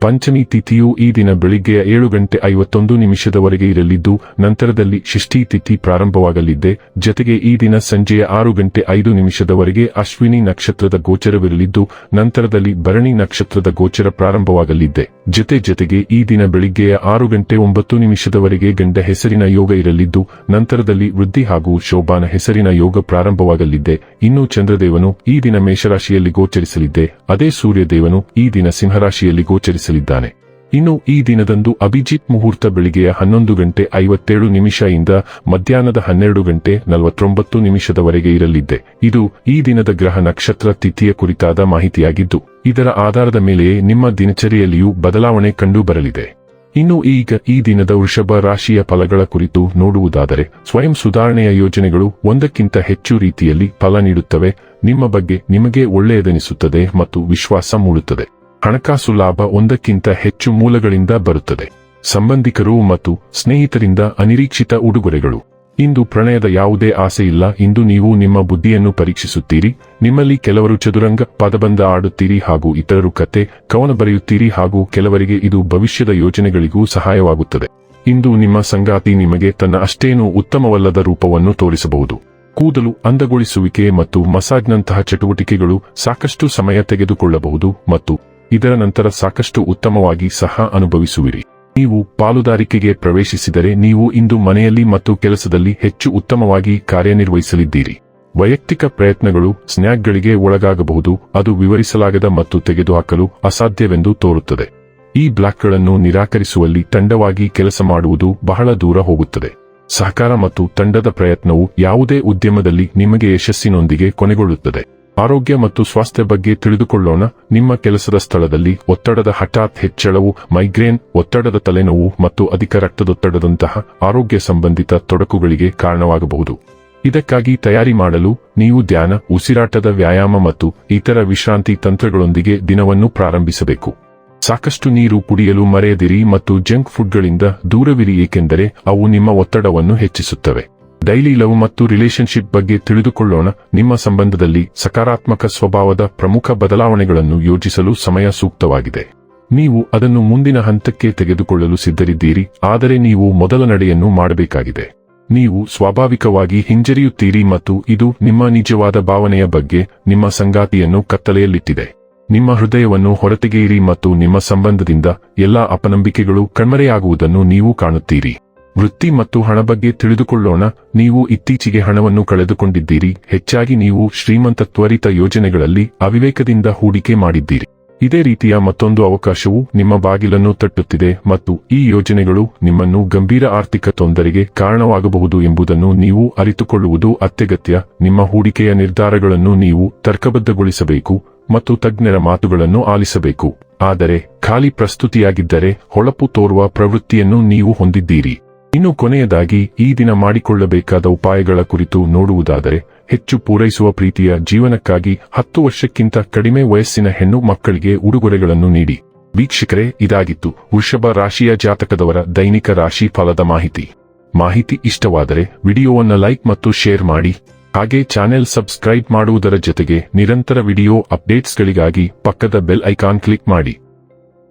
ಪಂಚಮಿ ತಿಥಿಯು ಈ ದಿನ ಬೆಳಿಗ್ಗೆಯ ಏಳು ಗಂಟೆ ಐವತ್ತೊಂದು ನಿಮಿಷದವರೆಗೆ ಇರಲಿದ್ದು, ನಂತರದಲ್ಲಿ ಷಷ್ಠಿ ತಿಥಿ ಪ್ರಾರಂಭವಾಗಲಿದ್ದೆ ಜತೆಗೆ ಈ ದಿನ ಸಂಜೆಯ ಆರು ಗಂಟೆ ಐದು ನಿಮಿಷದವರೆಗೆ ಅಶ್ವಿನಿ ನಕ್ಷತ್ರದ ಗೋಚರವಿರಲಿದ್ದು, ನಂತರದಲ್ಲಿ ಭರಣಿ ನಕ್ಷತ್ರದ ಗೋಚರ ಪ್ರಾರಂಭವಾಗಲಿದ್ದೆ ಜತೆ ಜತೆಗೆ ಈ ದಿನ ಬೆಳಿಗ್ಗೆಯ ಆರು ಗಂಟೆ ಒಂಬತ್ತು ನಿಮಿಷದವರೆಗೆ ಗಂಡ ಹೆಸರಿನ ಯೋಗ ಇರಲಿದ್ದು, ನಂತರದಲ್ಲಿ ವೃದ್ಧಿ ಹಾಗೂ ಶೋಭಾನ ಹೆಸರಿನ ಯೋಗ ಪ್ರಾರಂಭವಾಗಲಿದ್ದೆ ಇನ್ನು ಚಂದ್ರದೇವನು ಈ ದಿನ ಮೇಷರಾಶಿಯಲ್ಲಿ ಗೋಚರಿಸಲಿದ್ದೆ ಅದೇ ಸೂರ್ಯದೇವನು ಈ ದಿನ ಸಿಂಹರಾಶಿಯಲ್ಲಿ ಇನ್ನು ಈ ದಿನದಂದು ಅಭಿಜಿತ್ ಮುಹೂರ್ತ ಬೆಳಿಗ್ಗೆಯ ಹನ್ನೊಂದು ಗಂಟೆ ಐವತ್ತೇಳು ನಿಮಿಷ ಇಂದ ಮಧ್ಯಾಹ್ನದ ಹನ್ನೆರಡು ಗಂಟೆ ನಲವತ್ತೊಂಬತ್ತು ನಿಮಿಷದವರೆಗೆ ಇರಲಿದ್ದೆ. ಇದು ಈ ದಿನದ ಗ್ರಹ ನಕ್ಷತ್ರ ತಿಥಿಯ ಕುರಿತಾದ ಮಾಹಿತಿಯಾಗಿದ್ದು, ಇದರ ಆಧಾರದ ಮೇಲೆಯೇ ನಿಮ್ಮ ದಿನಚರಿಯಲ್ಲಿಯೂ ಬದಲಾವಣೆ ಕಂಡು ಬರಲಿದೆ ಇನ್ನು ಈಗ ಈ ದಿನದ ವೃಷಭ ರಾಶಿಯ ಫಲಗಳ ಕುರಿತು ನೋಡುವುದಾದರೆ, ಸ್ವಯಂ ಸುಧಾರಣೆಯ ಯೋಜನೆಗಳು ಒಂದಕ್ಕಿಂತ ಹೆಚ್ಚು ರೀತಿಯಲ್ಲಿ ಫಲ ನೀಡುತ್ತವೆ. ನಿಮ್ಮ ಬಗ್ಗೆ ನಿಮಗೆ ಒಳ್ಳೆಯದೆನಿಸುತ್ತದೆ ಮತ್ತು ವಿಶ್ವಾಸ ಮೂಡುತ್ತದೆ. ಹಣಕಾಸು ಲಾಭ ಒಂದಕ್ಕಿಂತ ಹೆಚ್ಚು ಮೂಲಗಳಿಂದ ಬರುತ್ತದೆ. ಸಂಬಂಧಿಕರು ಮತ್ತು ಸ್ನೇಹಿತರಿಂದ ಅನಿರೀಕ್ಷಿತ ಉಡುಗೊರೆಗಳು. ಇಂದು ಪ್ರಣಯದ ಯಾವುದೇ ಆಸೆ ಇಲ್ಲ. ಇಂದು ನೀವು ನಿಮ್ಮ ಬುದ್ಧಿಯನ್ನು ಪರೀಕ್ಷಿಸುತ್ತೀರಿ. ನಿಮ್ಮಲ್ಲಿ ಕೆಲವರು ಚದುರಂಗ ಪದಬಂಧ ಆಡುತ್ತೀರಿ ಹಾಗೂ ಇತರರು ಕತೆ, ಕವನ ಬರೆಯುತ್ತೀರಿ ಹಾಗೂ ಕೆಲವರಿಗೆ ಇದು ಭವಿಷ್ಯದ ಯೋಜನೆಗಳಿಗೂ ಸಹಾಯವಾಗುತ್ತದೆ. ಇಂದು ನಿಮ್ಮ ಸಂಗಾತಿ ನಿಮಗೆ ತನ್ನ ಅಷ್ಟೇನೂ ಉತ್ತಮವಲ್ಲದ ರೂಪವನ್ನು ತೋರಿಸಬಹುದು. ಕೂದಲು ಅಂದಗೊಳಿಸುವಿಕೆ ಮತ್ತು ಮಸಾಜ್ನಂತಹ ಚಟುವಟಿಕೆಗಳು ಸಾಕಷ್ಟು ಸಮಯ ತೆಗೆದುಕೊಳ್ಳಬಹುದು ಮತ್ತು ಇದರ ನಂತರ ಸಾಕಷ್ಟು ಉತ್ತಮವಾಗಿ ಸಹ ಅನುಭವಿಸುವಿರಿ. ನೀವು ಪಾಲುದಾರಿಕೆಗೆ ಪ್ರವೇಶಿಸಿದರೆ ನೀವು ಇಂದು ಮನೆಯಲ್ಲಿ ಮತ್ತು ಕೆಲಸದಲ್ಲಿ ಹೆಚ್ಚು ಉತ್ತಮವಾಗಿ ಕಾರ್ಯನಿರ್ವಹಿಸಲಿದ್ದೀರಿ. ವೈಯಕ್ತಿಕ ಪ್ರಯತ್ನಗಳು ಸ್ನ್ಯಾಕ್ಗಳಿಗೆ ಒಳಗಾಗಬಹುದು, ಅದು ವಿವರಿಸಲಾಗದ ಮತ್ತು ತೆಗೆದುಹಾಕಲು ಅಸಾಧ್ಯವೆಂದು ತೋರುತ್ತದೆ. ಈ ಬ್ಲಾಕ್ಗಳನ್ನು ನಿರಾಕರಿಸುವಲ್ಲಿ ತಂಡವಾಗಿ ಕೆಲಸ ಮಾಡುವುದು ಬಹಳ ದೂರ ಹೋಗುತ್ತದೆ. ಸಹಕಾರ ಮತ್ತು ತಂಡದ ಪ್ರಯತ್ನವು ಯಾವುದೇ ಉದ್ಯಮದಲ್ಲಿ ನಿಮಗೆ ಯಶಸ್ಸಿನೊಂದಿಗೆ ಕೊನೆಗೊಳ್ಳುತ್ತದೆ. ಆರೋಗ್ಯ ಮತ್ತು ಸ್ವಾಸ್ಥ್ಯ ಬಗ್ಗೆ ತಿಳಿದುಕೊಳ್ಳೋಣ. ನಿಮ್ಮ ಕೆಲಸದ ಸ್ಥಳದಲ್ಲಿ ಒತ್ತಡದ ಹಠಾತ್ ಹೆಚ್ಚಳವು, ಮೈಗ್ರೇನ್, ಒತ್ತಡದ ತಲೆನೋವು ಮತ್ತು ಅಧಿಕ ರಕ್ತದೊತ್ತಡದಂತಹ ಆರೋಗ್ಯ ಸಂಬಂಧಿತ ತೊಡಕುಗಳಿಗೆ ಕಾರಣವಾಗಬಹುದು. ಇದಕ್ಕಾಗಿ ತಯಾರಿ ಮಾಡಲು ನೀವು ಧ್ಯಾನ, ಉಸಿರಾಟದ ವ್ಯಾಯಾಮ ಮತ್ತು ಇತರ ವಿಶ್ರಾಂತಿ ತಂತ್ರಗಳೊಂದಿಗೆ ದಿನವನ್ನು ಪ್ರಾರಂಭಿಸಬೇಕು. ಸಾಕಷ್ಟು ನೀರು ಕುಡಿಯಲು ಮರೆಯದಿರಿ ಮತ್ತು ಜಂಕ್ ಫುಡ್ಗಳಿಂದ ದೂರವಿರಿ, ಏಕೆಂದರೆ ಅವು ನಿಮ್ಮ ಒತ್ತಡವನ್ನು ಹೆಚ್ಚಿಸುತ್ತವೆ. ಡೈಲಿ ಲವ್ ಮತ್ತು ರಿಲೇಶನ್ಶಿಪ್ ಬಗ್ಗೆ ತಿಳಿದುಕೊಳ್ಳೋಣ. ನಿಮ್ಮ ಸಂಬಂಧದಲ್ಲಿ ಸಕಾರಾತ್ಮಕ ಸ್ವಭಾವದ ಪ್ರಮುಖ ಬದಲಾವಣೆಗಳನ್ನು ಯೋಜಿಸಲು ಸಮಯ ಸೂಕ್ತವಾಗಿದೆ. ನೀವು ಅದನ್ನು ಮುಂದಿನ ಹಂತಕ್ಕೆ ತೆಗೆದುಕೊಳ್ಳಲು ಸಿದ್ಧರಿದ್ದೀರಿ, ಆದರೆ ನೀವು ಮೊದಲ ನಡೆಯನ್ನು ಮಾಡಬೇಕಾಗಿದೆ. ನೀವು ಸ್ವಾಭಾವಿಕವಾಗಿ ಹಿಂಜರಿಯುತ್ತೀರಿ ಮತ್ತು ಇದು ನಿಮ್ಮ ನಿಜವಾದ ಭಾವನೆಯ ಬಗ್ಗೆ ನಿಮ್ಮ ಸಂಗಾತಿಯನ್ನು ಕತ್ತಲೆಯಲ್ಲಿಟ್ಟಿದೆ. ನಿಮ್ಮ ಹೃದಯವನ್ನು ಹೊರತೆಗೆಯಿರಿ ಮತ್ತು ನಿಮ್ಮ ಸಂಬಂಧದಿಂದ ಎಲ್ಲಾ ಅಪನಂಬಿಕೆಗಳು ಕಣ್ಮರೆಯಾಗುವುದನ್ನು ನೀವು ಕಾಣುತ್ತೀರಿ. ವೃತ್ತಿ ಮತ್ತು ಹಣ ಬಗ್ಗೆ ತಿಳಿದುಕೊಳ್ಳೋಣ. ನೀವು ಇತ್ತೀಚೆಗೆ ಹಣವನ್ನು ಕಳೆದುಕೊಂಡಿದ್ದೀರಿ. ಹೆಚ್ಚಾಗಿ ನೀವು ಶ್ರೀಮಂತ ತ್ವರಿತ ಯೋಜನೆಗಳಲ್ಲಿ ಅವಿವೇಕದಿಂದ ಹೂಡಿಕೆ ಮಾಡಿದ್ದೀರಿ. ಇದೇ ರೀತಿಯ ಮತ್ತೊಂದು ಅವಕಾಶವು ನಿಮ್ಮ ಬಾಗಿಲನ್ನು ತಟ್ಟುತ್ತಿದೆ ಮತ್ತು ಈ ಯೋಜನೆಗಳು ನಿಮ್ಮನ್ನು ಗಂಭೀರ ಆರ್ಥಿಕ ತೊಂದರೆಗೆ ಕಾರಣವಾಗಬಹುದು ಎಂಬುದನ್ನು ನೀವು ಅರಿತುಕೊಳ್ಳುವುದು ಅತ್ಯಗತ್ಯ. ನಿಮ್ಮ ಹೂಡಿಕೆಯ ನಿರ್ಧಾರಗಳನ್ನು ನೀವು ತರ್ಕಬದ್ಧಗೊಳಿಸಬೇಕು ಮತ್ತು ತಜ್ಞರ ಮಾತುಗಳನ್ನು ಆಲಿಸಬೇಕು. ಆದರೆ, ಖಾಲಿ ಪ್ರಸ್ತುತಿಯಾಗಿದ್ದರೆ ಹೊಳಪು ತೋರುವ ಪ್ರವೃತ್ತಿಯನ್ನು ನೀವು ಹೊಂದಿದ್ದೀರಿ. ಇನ್ನು ಕೊನೆಯದಾಗಿ, ಈ ದಿನ ಮಾಡಿಕೊಳ್ಳಬೇಕಾದ ಉಪಾಯಗಳ ಕುರಿತು ನೋಡುವುದಾದರೆ, ಹೆಚ್ಚು ಪೂರೈಸುವ ಪ್ರೀತಿಯ ಜೀವನಕ್ಕಾಗಿ ಹತ್ತು ವರ್ಷಕ್ಕಿಂತ ಕಡಿಮೆ ವಯಸ್ಸಿನ ಹೆಣ್ಣು ಮಕ್ಕಳಿಗೆ ಉಡುಗೊರೆಗಳನ್ನು ನೀಡಿ. ವೀಕ್ಷಕರೇ, ಇದಾಗಿತ್ತು ವೃಷಭ ರಾಶಿಯ ಜಾತಕದವರ ದೈನಿಕ ರಾಶಿ ಫಲದ ಮಾಹಿತಿ. ಮಾಹಿತಿ ಇಷ್ಟವಾದರೆ, ವಿಡಿಯೋವನ್ನು ಲೈಕ್ ಮತ್ತು ಶೇರ್ ಮಾಡಿ. ಹಾಗೆ ಚಾನೆಲ್ ಸಬ್ಸ್ಕ್ರೈಬ್ ಮಾಡುವುದರ ಜೊತೆಗೆ ನಿರಂತರ ವಿಡಿಯೋ ಅಪ್ಡೇಟ್ಸ್ಗಳಿಗಾಗಿ ಪಕ್ಕದ ಬೆಲ್ ಐಕಾನ್ ಕ್ಲಿಕ್ ಮಾಡಿ.